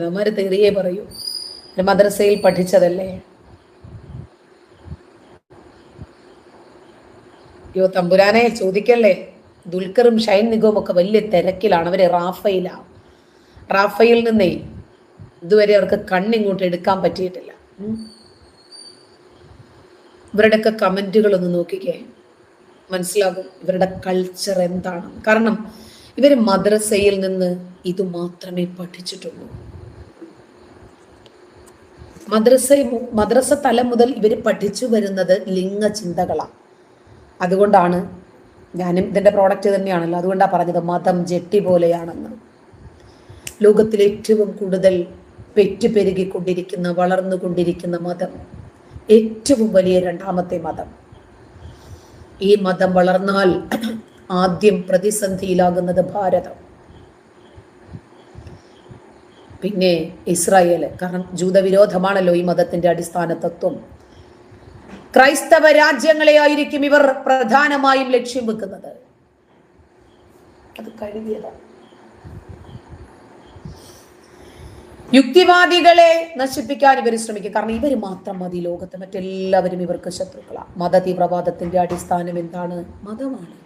അവന്മാര് തെറിയെ പറയൂ. മദ്രസയിൽ പഠിച്ചതല്ലേ? യോ തമ്പുരാനെ ചോദിക്കല്ലേ? ദുൽഖറും ഷൈൻ നിഗവും ഒക്കെ വലിയ തിരക്കിലാണ്. അവർ റാഫയിലാണ് റാഫയിൽ നിന്നേ ഇതുവരെ അവർക്ക് കണ്ണിങ്ങോട്ട് എടുക്കാൻ പറ്റിയിട്ടില്ല. ഇവരുടെ ഇവരുടെയൊക്കെ കമന്റുകൾ ഒന്ന് നോക്കിക്കേ. മനസ്സിലാകും ഇവരുടെ കൾച്ചർ എന്താണ്. കാരണം ഇവർ മദ്രസയിൽ നിന്ന് ഇത് മാത്രമേ പഠിച്ചിട്ടുള്ളൂ. മദ്രസ മദ്രസ തല മുതൽ ഇവർ പഠിച്ചു വരുന്നത് ലിംഗ ചിന്തകളാണ് അതുകൊണ്ടാണ് ഞാനും ഇതിന്റെ പ്രോഡക്റ്റ് തന്നെയാണല്ലോ. അതുകൊണ്ടാണ് പറഞ്ഞത് മതം ജെട്ടി പോലെയാണെന്ന്. ലോകത്തിൽ ഏറ്റവും കൂടുതൽ പെറ്റുപെരുകിക്കൊണ്ടിരിക്കുന്ന വളർന്നുകൊണ്ടിരിക്കുന്ന മതം ഏറ്റവും വലിയ രണ്ടാമത്തെ മതം. ഈ മതം വളർന്നാൽ ആദ്യം പ്രതിസന്ധിയിലാകുന്നത് ഭാരതം. പിന്നെ ഇസ്രായേൽ കാരണം ജൂതവിരോധമാണല്ലോ ഈ മതത്തിന്റെ അടിസ്ഥാന തത്വം ക്രൈസ്തവ രാജ്യങ്ങളെ ആയിരിക്കും ഇവർ പ്രധാനമായും ലക്ഷ്യം വെക്കുന്നത്. അത് കഴുകിയതാണ് യുക്തിവാദികളെ നശിപ്പിക്കാൻ ഇവർ ശ്രമിക്കും. കാരണം ഇവർ മാത്രം മതി ലോകത്തെ. മറ്റെല്ലാവരും ഇവർക്ക് ശത്രുക്കളാണ് മത തീവ്രവാദത്തിന്റെ അടിസ്ഥാനം എന്താണ്? മതമാണ്.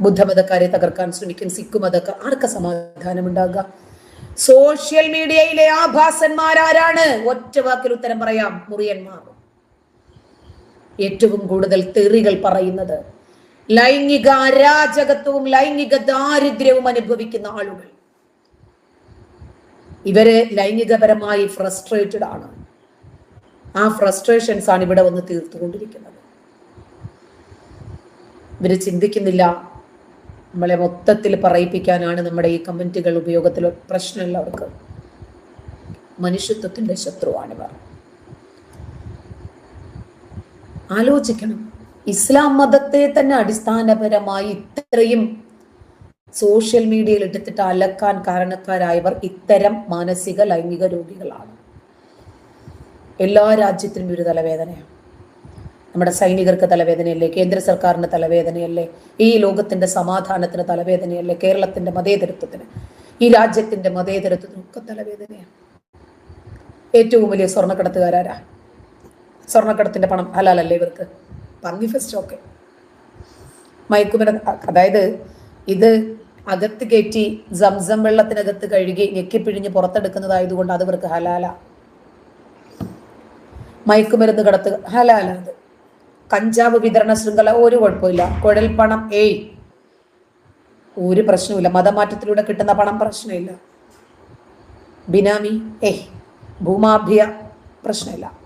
ബുദ്ധമതക്കാരെ തകർക്കാൻ ശ്രമിക്കും. സിഖ് മതക്കാർ ആർക്ക സമാധാനം ഉണ്ടാകുക സോഷ്യൽ മീഡിയയിലെ ആഭാസന്മാരാരാണ്? ഒറ്റ വാക്കിൽ ഉത്തരം പറയാം. മുറിയന്മാർ. ഏറ്റവും കൂടുതൽ തെറികൾ പറയുന്നത് ലൈംഗിക അരാജകത്വവും ലൈംഗിക ദാരിദ്ര്യവും അനുഭവിക്കുന്ന ആളുകൾ. ഇവർ ലൈംഗികപരമായി ഫ്രസ്ട്രേറ്റഡ് ആണ്. ആ ഫ്രസ്ട്രേഷൻസ് ആണ് ഇവിടെ വന്ന് തീർത്തുകൊണ്ടിരിക്കുന്നത്. ഇവർ ചിന്തിക്കുന്നില്ല നമ്മളെ മൊത്തത്തിൽ പറയിപ്പിക്കാനാണ് നമ്മുടെ ഈ കമന്റുകൾ ഉപയോഗത്തിൽ പ്രശ്നമില്ല അവർക്ക് മനുഷ്യത്വത്തിന്റെ ശത്രുവാണിവർ ആലോചിക്കണം. ഇസ്ലാം മതത്തെ തന്നെ അടിസ്ഥാനപരമായി ഇത്രയും സോഷ്യൽ മീഡിയയിൽ എടുത്തിട്ട് അലക്കാൻ കാരണക്കാരായവർ ഇത്തരം മാനസിക ലൈംഗിക രോഗികളാണ്. എല്ലാ രാജ്യത്തിനും ഒരു തലവേദനയാണ്. നമ്മുടെ സൈനികർക്ക് തലവേദനയല്ലേ? കേന്ദ്ര സർക്കാരിന് തലവേദനയല്ലേ? ഈ ലോകത്തിന്റെ സമാധാനത്തിന് തലവേദനയല്ലേ? കേരളത്തിന്റെ മതേതരത്വത്തിന്. ഈ രാജ്യത്തിന്റെ മതേതരത്വത്തിന് ഒക്കെ തലവേദനയാണ്. ഏറ്റവും വലിയ സ്വർണക്കടത്തുകാരാരാ? സ്വർണക്കടത്തിന്റെ പണം ഹലാലല്ലേ ഇവർക്ക്? പന്നി ഫെസ്റ്റ് ഒക്കെ. മയക്കുമരുന്ന് അതായത് ഇത് അകത്ത് കയറ്റി സംസം വെള്ളത്തിനകത്ത് കഴുകി ഞെക്കിപ്പിഴിഞ്ഞ് പുറത്തെടുക്കുന്നതായതുകൊണ്ട് അത് ഇവർക്ക് ഹലാല. മയക്കുമരുന്ന് കടത്തുക ഹലാല അത്. കഞ്ചാവ് വിതരണ ശൃംഖല ഒരു കുഴപ്പമില്ല. കുഴൽപ്പണം ഏയ്. ഒരു പ്രശ്നവുമില്ല. മതമാറ്റത്തിലൂടെ കിട്ടുന്ന പണം പ്രശ്നമില്ല. ബിനാമി ഏയ്. ഭൂമാഭ്യ പ്രശ്നമില്ല.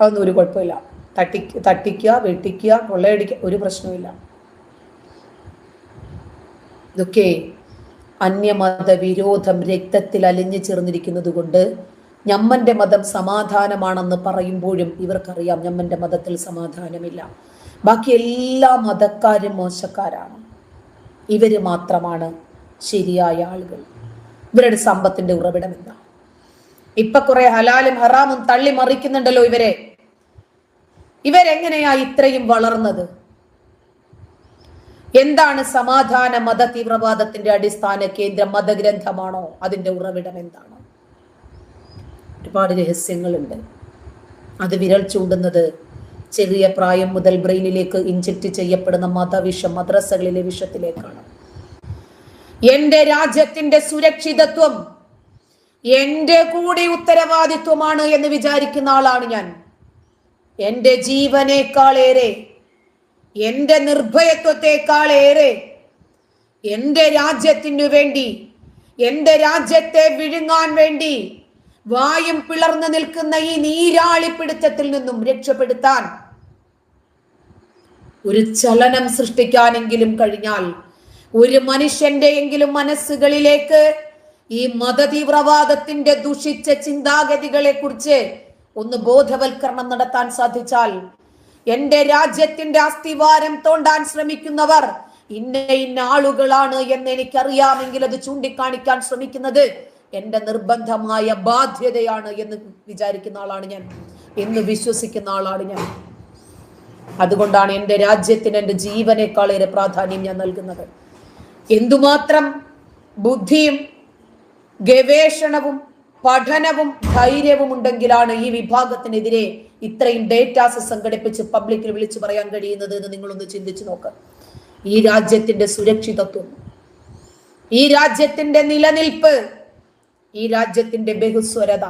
അതൊന്നും ഒരു കുഴപ്പമില്ല. തട്ടി തട്ടിക്കുക വെട്ടിക്കുക കൊള്ളയടിക്കുക ഒരു പ്രശ്നവുമില്ല. ഇതൊക്കെ അന്യമത വിരോധം രക്തത്തിൽ അലിഞ്ഞു ചേർന്നിരിക്കുന്നത് കൊണ്ട് ഞമ്മന്റെ മതം സമാധാനമാണെന്ന് പറയുമ്പോഴും ഇവർക്കറിയാം ഞമ്മന്റെ മതത്തിൽ സമാധാനമില്ല. ബാക്കി എല്ലാ മതക്കാരും മോശക്കാരാണ്. ഇവർ മാത്രമാണ് ശരിയായ ആളുകൾ. ഇവരുടെ സമ്പത്തിന്റെ ഉറവിടം എന്താ ഇപ്പൊ കുറെ ഹലാലും ഹറാമും തള്ളി മറിക്കുന്നുണ്ടല്ലോ ഇവരെ. ഇവരെങ്ങനെയാ ഇത്രയും വളർന്നത്? എന്താണ് സമാധാന മത തീവ്രവാദത്തിന്റെ അടിസ്ഥാന കേന്ദ്രം മതഗ്രന്ഥമാണോ? അതിന്റെ ഉറവിടം എന്താണ് ഒരുപാട് രഹസ്യങ്ങളുണ്ട്. അത് വിരൽ ചൂണ്ടുന്നത് ചെറിയ പ്രായം മുതൽ ബ്രെയിനിലേക്ക് ഇഞ്ചക്ട് ചെയ്യപ്പെടുന്ന മതവിഷം മദ്രസകളിലെ വിഷത്തിലേക്കാണ്. എന്റെ രാജ്യത്തിന്റെ സുരക്ഷിതത്വം എന്റെ കൂടി ഉത്തരവാദിത്വമാണ് എന്ന് വിചാരിക്കുന്ന ആളാണ് ഞാൻ. എന്റെ ജീവനേക്കാളേറെ എന്റെ നിർഭയത്വത്തെക്കാളേറെ എന്റെ രാജ്യത്തിനു വേണ്ടി എന്റെ രാജ്യത്തെ വിഴുങ്ങാൻ വേണ്ടി വായും പിളർന്നു നിൽക്കുന്ന ഈ നീരാളി നീരാളിപ്പിടുത്തത്തിൽ നിന്നും രക്ഷപ്പെടുത്താൻ ഒരു ചലനം സൃഷ്ടിക്കാനെങ്കിലും കഴിഞ്ഞാൽ ഒരു മനുഷ്യന്റെയെങ്കിലും മനസ്സുകളിലേക്ക് ഈ മതതീവ്രവാദത്തിന്റെ ദുഷിച്ച ചിന്താഗതികളെ കുറിച്ച് ഒന്ന് ബോധവൽക്കരണം നടത്താൻ സാധിച്ചാൽ എന്റെ രാജ്യത്തിന്റെ അസ്ഥിവാരം തോണ്ടാൻ ശ്രമിക്കുന്നവർ ഇന്ന ഇന്ന ആളുകളാണ് എന്ന് എനിക്കറിയാമെങ്കിൽ അത് ചൂണ്ടിക്കാണിക്കാൻ ശ്രമിക്കുന്നത്. എന്റെ നിർബന്ധമായ ബാധ്യതയാണ് എന്ന് വിചാരിക്കുന്ന ആളാണ് ഞാൻ. എന്ന് വിശ്വസിക്കുന്ന ആളാണ് ഞാൻ. അതുകൊണ്ടാണ് എന്റെ രാജ്യത്തിന് എന്റെ ജീവനേക്കാളേറെ പ്രാധാന്യം ഞാൻ നൽകുന്നത്. എന്തുമാത്രം ബുദ്ധിയും ഗവേഷണവും പഠനവും ധൈര്യവും ഉണ്ടെങ്കിലാണ് ഈ വിഭാഗത്തിനെതിരെ ഇത്രയും ഡേറ്റാസ് സംഘടിപ്പിച്ച് പബ്ലിക്കിൽ വിളിച്ചു പറയാൻ കഴിയുന്നത് എന്ന് നിങ്ങളൊന്ന് ചിന്തിച്ചു നോക്ക്. ഈ രാജ്യത്തിന്റെ സുരക്ഷിതത്വം ഈ രാജ്യത്തിന്റെ നിലനിൽപ്പ് ഈ രാജ്യത്തിന്റെ ബഹുസ്വരത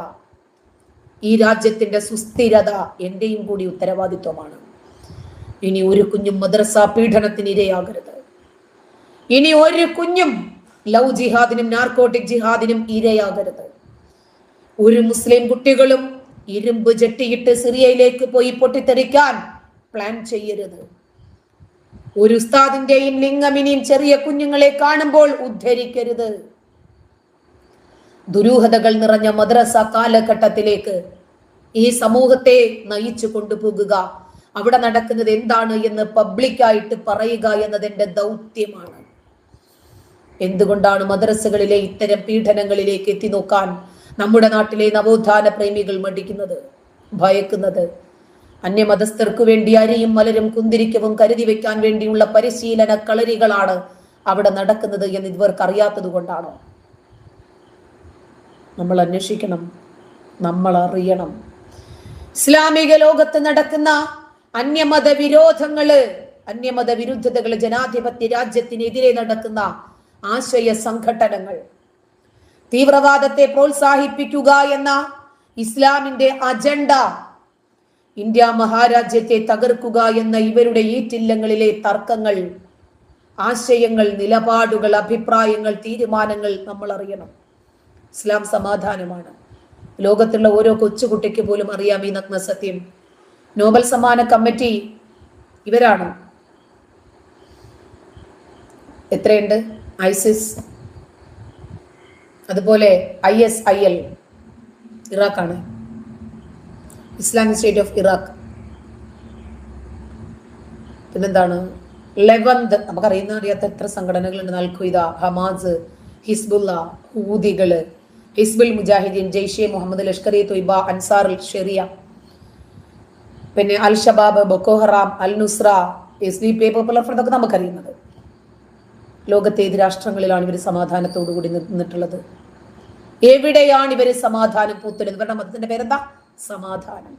ഈ രാജ്യത്തിന്റെ സുസ്ഥിരത എന്റെയും കൂടി ഉത്തരവാദിത്വമാണ്. ഇനി ഒരു കുഞ്ഞും മദ്രസ പീഡനത്തിന് ഇരയാകരുത്. ഇനി ഒരു കുഞ്ഞും ലവ് ജിഹാദിനും നാർക്കോട്ടിക് ജിഹാദിനും ഇരയാകരുത്. ഒരു മുസ്ലിം കുട്ടികളും ഇരുമ്പ് ജെട്ടിയിട്ട് സിറിയയിലേക്ക് പോയി പൊട്ടിത്തെറിക്കാൻ പ്ലാൻ ചെയ്യരുത്. ഒരു ഉസ്താദിന്റെയും ലിംഗമിനിയും ചെറിയ കുഞ്ഞുങ്ങളെ കാണുമ്പോൾ ഉദ്ധരിക്കരുത്. ദുരൂഹതകൾ നിറഞ്ഞ മദ്രസ കാലഘട്ടത്തിലേക്ക് ഈ സമൂഹത്തെ നയിച്ചു കൊണ്ടുപോകുക. അവിടെ നടക്കുന്നത് എന്താണ് എന്ന് പബ്ലിക്കായിട്ട് പറയുക എന്നത് എന്റെ ദൗത്യമാണ്. എന്തുകൊണ്ടാണ് മദ്രസകളിലെ ഇത്തരം പീഡനങ്ങളിലേക്ക് എത്തി നോക്കാൻ നമ്മുടെ നാട്ടിലെ നവോത്ഥാന പ്രേമികൾ മടിക്കുന്നത് ഭയക്കുന്നത്? അന്യമതസ്ഥർക്ക് വേണ്ടി അരിയും മലരും കുന്തിരിക്കവും കരുതി വെക്കാൻ വേണ്ടിയുള്ള പരിശീലന കളരികളാണ് അവിടെ നടക്കുന്നത് എന്ന് ഇവർക്ക് അറിയാത്തത് കൊണ്ടാണോ? നമ്മൾ അന്വേഷിക്കണം നമ്മൾ അറിയണം ഇസ്ലാമിക ലോകത്ത് നടക്കുന്ന അന്യമത വിരോധങ്ങൾ അന്യമത വിരുദ്ധതകൾ ജനാധിപത്യ രാജ്യത്തിനെതിരെ നടക്കുന്ന ആശയ സംഘടനകൾ തീവ്രവാദത്തെ പ്രോത്സാഹിപ്പിക്കുക എന്ന ഇസ്ലാമിന്റെ അജണ്ട ഇന്ത്യ മഹാരാജ്യത്തെ തകർക്കുക എന്ന ഇവരുടെ ഈറ്റില്ലങ്ങളിലെ തർക്കങ്ങൾ ആശയങ്ങൾ നിലപാടുകൾ അഭിപ്രായങ്ങൾ തീരുമാനങ്ങൾ നമ്മൾ അറിയണം ഇസ്ലാം സമാധാനമാണ്. ലോകത്തുള്ള ഓരോ കൊച്ചുകുട്ടിക്ക് പോലും അറിയാം ഈ നഗ്ന സത്യം. നോബൽ സമ്മാന കമ്മിറ്റി ഇവരാണ്. എത്രയുണ്ട്? ഐസിസ്. അതുപോലെ I S I L ഇറാഖാണ്. Islamic State of Iraq. പിന്നെന്താണ്? ലെവന്ത്. നമുക്കറിയുന്ന അറിയാത്ത എത്ര സംഘടനകളുണ്ട്. Al Qaeda Hamas Hezbollah ഹൂദികൾ. Hizbul Mujahideen Jaish Mohammed Lashkar e Taiba Ansar Sharia. പിന്നെ al Shabaab Boko Haram al Nusra S D P Popular Front ഒക്കെ നമുക്കറിയുന്നത്. ലോകത്തെ ഏത് രാഷ്ട്രങ്ങളിലാണ് ഇവർ സമാധാനത്തോടു കൂടി നിന്നിട്ടുള്ളത്? എവിടെയാണ് ഇവർ സമാധാനം പൂത്തുന്നത് ഇവരുടെ മതത്തിന്റെ പേരെന്താ? സമാധാനം.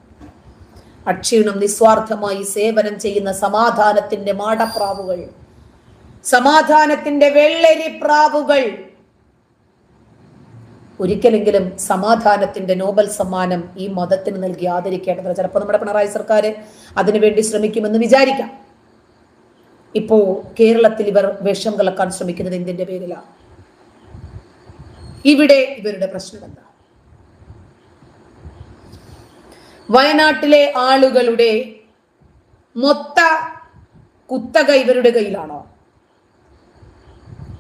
അക്ഷീണം നിസ്വാർത്ഥമായി സേവനം ചെയ്യുന്ന സമാധാനത്തിന്റെ മാടപ്രാവുകൾ. സമാധാനത്തിന്റെ വെള്ളരി പ്രാവുകൾ ഒരിക്കലെങ്കിലും സമാധാനത്തിന്റെ നോബൽ സമ്മാനം ഈ മതത്തിന് നൽകി ആദരിക്കേണ്ടത് ചിലപ്പോൾ നമ്മുടെ പിണറായി സർക്കാർ അതിനുവേണ്ടി ശ്രമിക്കുമെന്ന് വിചാരിക്കാം. ഇപ്പോ കേരളത്തിൽ ഇവർ വിഷം കലക്കാൻ ശ്രമിക്കുന്നത് എന്തിന്റെ പേരിലാണ് ഇവിടെ ഇവരുടെ പ്രശ്നം എന്താ? വയനാട്ടിലെ ആളുകളുടെ മൊത്ത കുത്തക ഇവരുടെ കയ്യിലാണോ?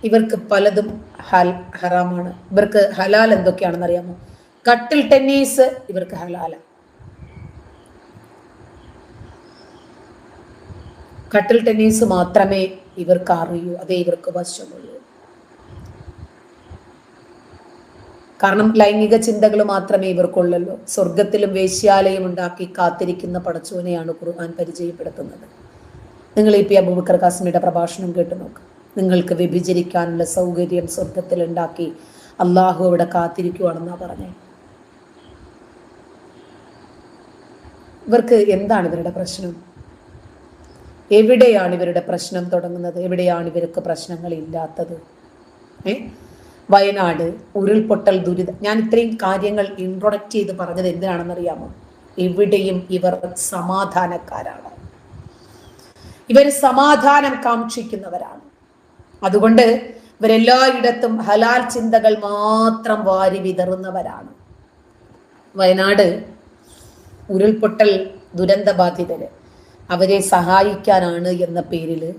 ഇവർക്ക് പലതും ഹൽ ഹറാമാണ്. ഇവർക്ക് ഹലാൽ എന്തൊക്കെയാണെന്ന് അറിയാമോ കട്ടിൽ ടെന്നീസ് ഇവർക്ക് ഹലാല. കട്ടിൽ ടെന്നീസ് മാത്രമേ ഇവർക്ക് അറിയൂ അതേ ഇവർക്ക് വശമുള്ളൂ. കാരണം ലൈംഗിക ചിന്തകൾ മാത്രമേ ഇവർക്കുള്ളല്ലോ. സ്വർഗത്തിലും വേശ്യാലയം ഉണ്ടാക്കി കാത്തിരിക്കുന്ന പടച്ചോനെയാണ് ഖുർആൻ പരിചയപ്പെടുത്തുന്നത്. നിങ്ങൾ ഈ പി അബൂബക്കർ കാസ്മിയുടെ പ്രഭാഷണം കേട്ടു നോക്ക്. നിങ്ങൾക്ക് വ്യഭിചരിക്കാനുള്ള സൗകര്യം സ്വർഗത്തിൽ ഉണ്ടാക്കി അള്ളാഹു അവിടെ കാത്തിരിക്കുവാണെന്നാണ് പറഞ്ഞേ. ഇവർക്ക് എന്താണ് ഇവരുടെ പ്രശ്നം? എവിടെയാണ് ഇവരുടെ പ്രശ്നം തുടങ്ങുന്നത്? എവിടെയാണ് ഇവർക്ക് പ്രശ്നങ്ങൾ ഇല്ലാത്തത്? ഏ? വയനാട് ഉരുൾപൊട്ടൽ ദുരിതം ഞാൻ ഇത്രയും കാര്യങ്ങൾ ഇൻട്രൊഡക്റ്റ് ചെയ്ത് പറഞ്ഞത് എന്തിനാണെന്ന് അറിയാമോ എവിടെയും ഇവർ സമാധാനക്കാരാണ്. ഇവർ സമാധാനം കാക്ഷിക്കുന്നവരാണ്. അതുകൊണ്ട് ഇവരെല്ലായിടത്തും ഹലാൽ ചിന്തകൾ മാത്രം വാരി വിതറുന്നവരാണ്. വയനാട് ഉരുൾപൊട്ടൽ ദുരന്ത ബാധിതര് അവരെ സഹായിക്കാനാണ് എന്ന പേരിൽ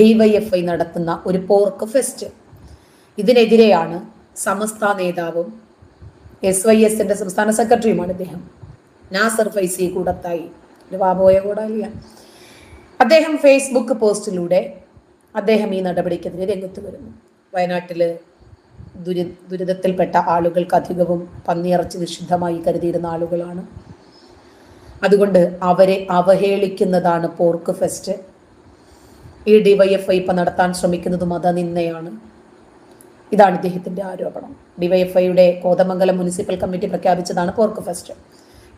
ഡിവൈഎഫ്ഐ നടത്തുന്ന ഒരു പോർക്ക് ഫെസ്റ്റ്. ഇതിനെതിരെയാണ് സമസ്ത നേതാവും എസ് വൈ എസിന്റെ സംസ്ഥാന സെക്രട്ടറിയുമാണ് അദ്ദേഹം നാസർ ഫൈസി കൂടത്തായി. വാബോയ കൂടാലിയ അദ്ദേഹം ഫേസ്ബുക്ക് പോസ്റ്റിലൂടെ അദ്ദേഹം ഈ നടപടിക്കെതിരെ രംഗത്ത് വരുന്നു. വയനാട്ടിൽ ദുരി ദുരിതത്തിൽപ്പെട്ട ആളുകൾക്ക് അധികവും പന്നിയിറച്ചി നിഷിദ്ധമായി കരുതിയിരുന്ന ആളുകളാണ്. അതുകൊണ്ട് അവരെ അവഹേളിക്കുന്നതാണ് പോർക്ക് ഫെസ്റ്റ്. ഈ ഡിവൈഎഫ്ഐ ഇപ്പം നടത്താൻ ശ്രമിക്കുന്നത് മതനിന്ദയാണ് ഇതാണ് ഇദ്ദേഹത്തിന്റെ ആരോപണം. ഡിവൈഎഫ്ഐയുടെ കോതമംഗലം മുനിസിപ്പൽ കമ്മിറ്റി പ്രഖ്യാപിച്ചതാണ് പോർക്ക് ഫെസ്റ്റ്.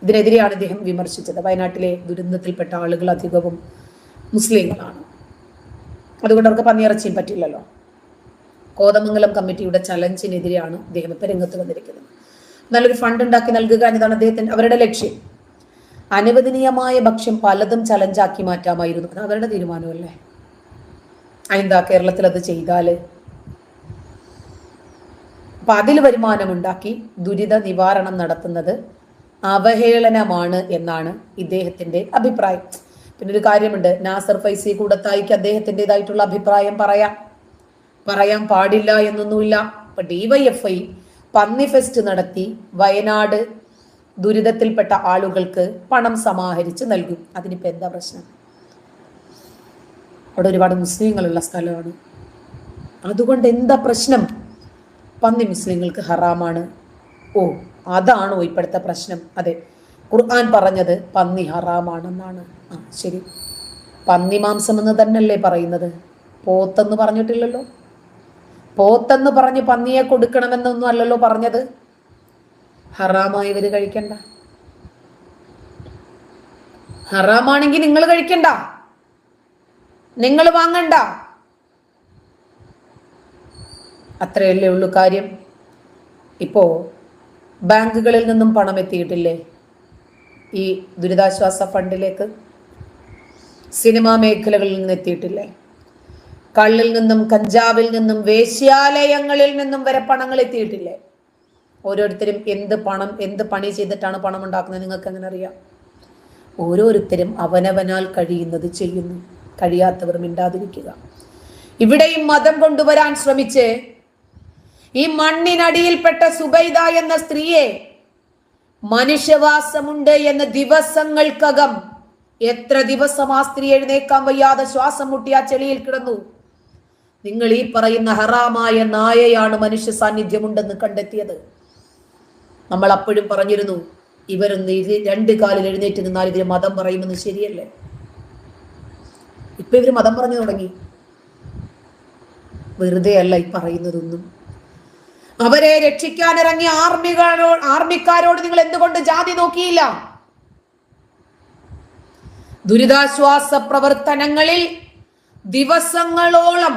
ഇതിനെതിരെയാണ് ഇദ്ദേഹം വിമർശിച്ചത്. വയനാട്ടിലെ ദുരന്തത്തിൽപ്പെട്ട ആളുകൾ അധികവും മുസ്ലിങ്ങളാണ്. അതുകൊണ്ട് അവർക്ക് പന്നിയിറച്ചിയും പറ്റില്ലല്ലോ. കോതമംഗലം കമ്മിറ്റിയുടെ ചലഞ്ചിനെതിരെയാണ് അദ്ദേഹം ഇപ്പം രംഗത്ത് വന്നിരിക്കുന്നത്. നല്ലൊരു ഫണ്ട് ഉണ്ടാക്കി നൽകുക എന്നതാണ് അദ്ദേഹത്തിന്റെ അവരുടെ ലക്ഷ്യം. അനുവദനീയമായ ഭക്ഷ്യം പലതും ചലഞ്ചാക്കി മാറ്റാമായിരുന്നു. അവരുടെ തീരുമാനമല്ലേ? അതെന്താ കേരളത്തിൽ അത് ചെയ്താൽ? അപ്പൊ അതിൽ വരുമാനമുണ്ടാക്കി ദുരിത നിവാരണം നടത്തുന്നത് അവഹേളനമാണ് എന്നാണ് ഇദ്ദേഹത്തിന്റെ അഭിപ്രായം. പിന്നെ ഒരു കാര്യമുണ്ട്. നാസർ ഫൈസി കൂടത്തായിക്ക് അദ്ദേഹത്തിന്റെതായിട്ടുള്ള അഭിപ്രായം പറയാം. പറയാൻ പാടില്ല എന്നൊന്നുമില്ല. ഇപ്പൊ ഡിവൈഎഫ്ഐ പന്നി ഫെസ്റ്റ് നടത്തി വയനാട് ദുരിതത്തിൽപ്പെട്ട ആളുകൾക്ക് പണം സമാഹരിച്ച് നൽകും. അതിനിപ്പോ എന്താ പ്രശ്നം? അവിടെ ഒരുപാട് മുസ്ലിങ്ങളുള്ള സ്ഥലമാണ്. അതുകൊണ്ട് എന്താ പ്രശ്നം? പന്നി മുസ്ലിങ്ങൾക്ക് ഹറാമാണ്. ഓ അതാണോ ഇപ്പോഴത്തെ പ്രശ്നം. അതെ ഖുർആൻ പറഞ്ഞത് പന്നി ഹറാമാണെന്നാണ്. ആ ശരി. പന്നി മാംസം എന്ന് തന്നെയല്ലേ പറയുന്നത്? പോത്തെന്ന് പറഞ്ഞിട്ടില്ലല്ലോ. പോത്തെന്ന് പറഞ്ഞ് പന്നിയെ കൊടുക്കണമെന്നൊന്നും അല്ലല്ലോ പറഞ്ഞത്. ഹറാമായി ഇവർ കഴിക്കണ്ട. ഹറാമാണെങ്കിൽ നിങ്ങൾ കഴിക്കണ്ട. നിങ്ങൾ വാങ്ങണ്ട. അത്രയല്ലേ ഉള്ളൂ കാര്യം. ഇപ്പോൾ ബാങ്കുകളിൽ നിന്നും പണം എത്തിയിട്ടില്ലേ? ഈ ദുരിതാശ്വാസ ഫണ്ടിലേക്ക് സിനിമാ മേഖലകളിൽ നിന്ന് എത്തിയിട്ടില്ലേ കള്ളിൽ നിന്നും കഞ്ചാവിൽ നിന്നും വേശ്യാലയങ്ങളിൽ നിന്നും വരെ പണങ്ങൾ എത്തിയിട്ടില്ലേ? ഓരോരുത്തരും എന്ത് പണം എന്ത് പണി ചെയ്തിട്ടാണ് പണം ഉണ്ടാക്കുന്നത് നിങ്ങൾക്ക് എങ്ങനെ അറിയാം? ഓരോരുത്തരും അവനവനാൽ കഴിയുന്നത് ചെയ്യുന്നു. കഴിയാത്തവർ മിണ്ടാതിരിക്കുക. ഇവിടെയും മതം കൊണ്ടുവരാൻ ശ്രമിച്ച് ഈ മണ്ണിനടിയിൽപ്പെട്ട സുബൈദ എന്ന സ്ത്രീയെ മനുഷ്യവാസമുണ്ട് എന്ന ദിവസങ്ങൾക്കകം. എത്ര ദിവസം ആ സ്ത്രീ എഴുന്നേക്കാൻ വയ്യാതെ ശ്വാസം മുട്ടി ആ ചെളിയിൽ കിടന്നു? നിങ്ങൾ ഈ പറയുന്ന ഹറാമായ നായയാണ് മനുഷ്യ സാന്നിധ്യമുണ്ടെന്ന് കണ്ടെത്തിയത്. നമ്മൾ അപ്പോഴും പറഞ്ഞിരുന്നു ഇവരൊന്ന് ഇത് രണ്ട് കാലിൽ എഴുന്നേറ്റ് നിന്നാൽ ഇവർ മതം പറയുമെന്ന് ശരിയല്ലേ? ഇപ്പൊ ഇവർ മതം പറഞ്ഞു തുടങ്ങി. വെറുതെ അല്ല ഈ പറയുന്നതൊന്നും. അവരെ രക്ഷിക്കാനിറങ്ങിയ ആർമികളോട് ആർമിക്കാരോട് നിങ്ങൾ എന്തുകൊണ്ട് ജാതി നോക്കിയില്ല? ദുരിതാശ്വാസ പ്രവർത്തനങ്ങളിൽ ദിവസങ്ങളോളം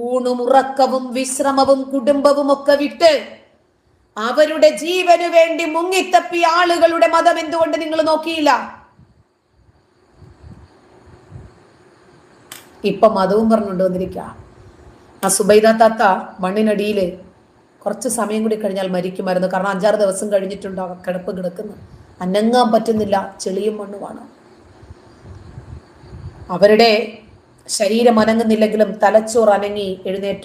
ഊണും ഉറക്കവും വിശ്രമവും കുടുംബവും ഒക്കെ വിട്ട് അവരുടെ ജീവനു വേണ്ടി മുങ്ങിത്തപ്പി ആളുകളുടെ മതം എന്തുകൊണ്ട് നിങ്ങൾ നോക്കിയില്ല? ഇപ്പൊ മതവും പറഞ്ഞുകൊണ്ട് വന്നിരിക്ക. ആ സുബൈദ താത്ത മണ്ണിനടിയിൽ കുറച്ച് സമയം കൂടി കഴിഞ്ഞാൽ മരിക്കുമായിരുന്നു കാരണം അഞ്ചാറ് ദിവസം കഴിഞ്ഞിട്ടുണ്ടോ കിടപ്പ് കിടക്കുന്നു അനങ്ങാൻ പറ്റുന്നില്ല. ചെളിയും മണ്ണുമാണ് അവരുടെ ശരീരം അനങ്ങുന്നില്ലെങ്കിലും തലച്ചോറ് അനങ്ങി എഴുന്നേറ്റ്